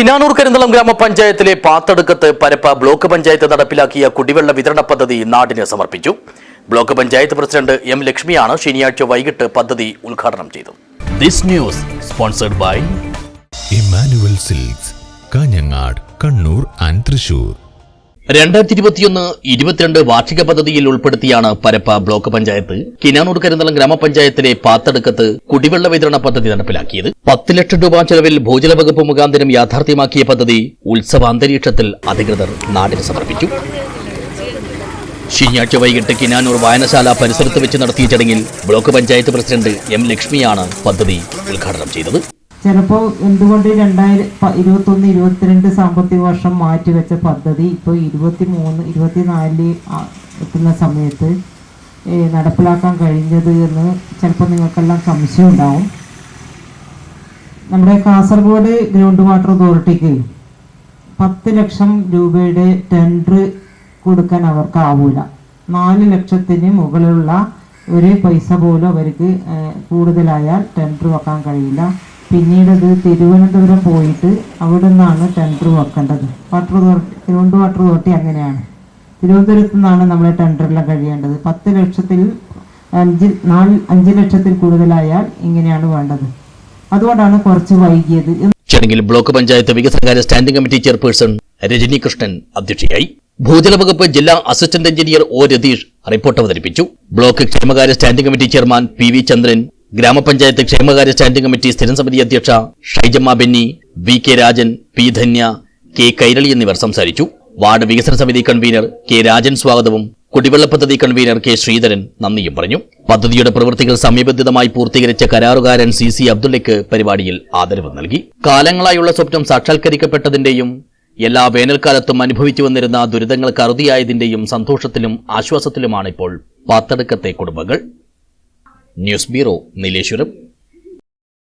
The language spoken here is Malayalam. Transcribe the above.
കിനാനൂർ കരിന്തളം ഗ്രാമപഞ്ചായത്തിലെ പാത്തടുക്കത്ത് പരപ്പ ബ്ലോക്ക് പഞ്ചായത്ത് നടപ്പിലാക്കിയ കുടിവെള്ള വിതരണ പദ്ധതി നാടിന് സമർപ്പിച്ചു. ബ്ലോക്ക് പഞ്ചായത്ത് പ്രസിഡന്റ് എം ലക്ഷ്മിയാണ് ശനിയാഴ്ച വൈകിട്ട് പദ്ധതി ഉദ്ഘാടനം ചെയ്തു this news sponsored by Immanuel silks Kanhangad Kannur and Thrissur രണ്ടായിരത്തി ഇരുപത്തിയൊന്ന് ഇരുപത്തിരണ്ട് വാർഷിക പദ്ധതിയിൽ ഉൾപ്പെടുത്തിയാണ് പരപ്പ ബ്ലോക്ക് പഞ്ചായത്ത് കിനാനൂർ കരിന്തളം ഗ്രാമപഞ്ചായത്തിലെ പാത്തടുക്കത്ത് കുടിവെള്ള വിതരണ പദ്ധതി നടപ്പിലാക്കിയത്. പത്ത് ലക്ഷം രൂപ ചെലവിൽ ഭൂജല വകുപ്പ് മുഖാന്തരം യാഥാർത്ഥ്യമാക്കിയ പദ്ധതി ഉത്സവ അന്തരീക്ഷത്തിൽ അധികൃതർ നാടിന് സമർപ്പിച്ചു. ശനിയാഴ്ച വൈകിട്ട് കിനാനൂർ വായനശാല പരിസരത്ത് വെച്ച് നടത്തിയ ചടങ്ങിൽ ബ്ലോക്ക് പഞ്ചായത്ത് പ്രസിഡന്റ് എം ലക്ഷ്മിയാണ് പദ്ധതി ഉദ്ഘാടനം ചെയ്തത്. ചിലപ്പോൾ എന്തുകൊണ്ട് രണ്ടായിരം ഇരുപത്തൊന്ന് ഇരുപത്തിരണ്ട് സാമ്പത്തിക വർഷം മാറ്റിവെച്ച പദ്ധതി ഇപ്പോൾ ഇരുപത്തി മൂന്ന് ഇരുപത്തിനാലിൽ എത്തുന്ന സമയത്ത് നടപ്പിലാക്കാൻ കഴിഞ്ഞത് എന്ന് ചിലപ്പോൾ നിങ്ങൾക്കെല്ലാം സംശയം ഉണ്ടാവും. നമ്മുടെ കാസർഗോഡ് ഗ്രൗണ്ട് വാട്ടർ അതോറിറ്റിക്ക് പത്ത് ലക്ഷം രൂപയുടെ ടെൻഡർ കൊടുക്കാൻ അവർക്ക് ആവൂല നാല് ലക്ഷത്തിന് മുകളിലുള്ള ഒരു പൈസ പോലും അവർക്ക് കൂടുതലായാൽ ടെൻഡർ വെക്കാൻ കഴിയില്ല. പിന്നീട് അത് തിരുവനന്തപുരം പോയിട്ട് അവിടെ നിന്നാണ് ടെൻഡർ വെക്കേണ്ടത്. Water authority Thiruvananthapuram water authority അങ്ങനെയാണ്. തിരുവനന്തപുരത്തു നിന്നാണ് നമ്മളെ ടെൻഡറെല്ലാം കഴിയേണ്ടത്. പത്ത് ലക്ഷത്തിൽ അഞ്ച് നാല് അഞ്ച് ലക്ഷത്തിൽ കൂടുതലായാൽ ഇങ്ങനെയാണ് വേണ്ടത്. അതുകൊണ്ടാണ് കുറച്ച് വൈകിയത്. ചടങ്ങിൽ ബ്ലോക്ക് പഞ്ചായത്ത് വികസനകാര്യ standing committee chairperson Rajani Krishnan അധ്യക്ഷയായി. ഭൂജല വകുപ്പ് ജില്ലാ assistant engineer O Ratheesh report അവതരിപ്പിച്ചു. ബ്ലോക്ക് ക്ഷേമകാര്യ standing committee chairman P V Chandran ഗ്രാമപഞ്ചായത്ത് ക്ഷേമകാര്യ സ്റ്റാൻഡിംഗ് കമ്മിറ്റി സ്ഥിരം സമിതി അധ്യക്ഷ Shyjamma Benny V K Rajan P Dhanya K Kairali എന്നിവർ സംസാരിച്ചു. വാർഡ് വികസന സമിതി കൺവീനർ കെ രാജൻ സ്വാഗതവും കുടിവെള്ള പദ്ധതി കൺവീനർ കെ ശ്രീധരൻ നന്ദിയും പറഞ്ഞു. പദ്ധതിയുടെ പ്രവൃത്തികൾ സമയബന്ധിതമായി പൂർത്തീകരിച്ച കരാറുകാരൻ സി സി അബ്ദുള്ളയ്ക്ക് പരിപാടിയിൽ ആദരവ് നൽകി. കാലങ്ങളായുള്ള സ്വപ്നം സാക്ഷാത്കരിക്കപ്പെട്ടതിന്റെയും എല്ലാ വേനൽക്കാലത്തും അനുഭവിച്ചു വന്നിരുന്ന ദുരിതങ്ങൾക്ക് അറുതിയായതിന്റെയും സന്തോഷത്തിലും ആശ്വാസത്തിലുമാണ് ഇപ്പോൾ പത്തടുക്കത്തെ കുടുംബങ്ങൾ. News bureau Nileshwaram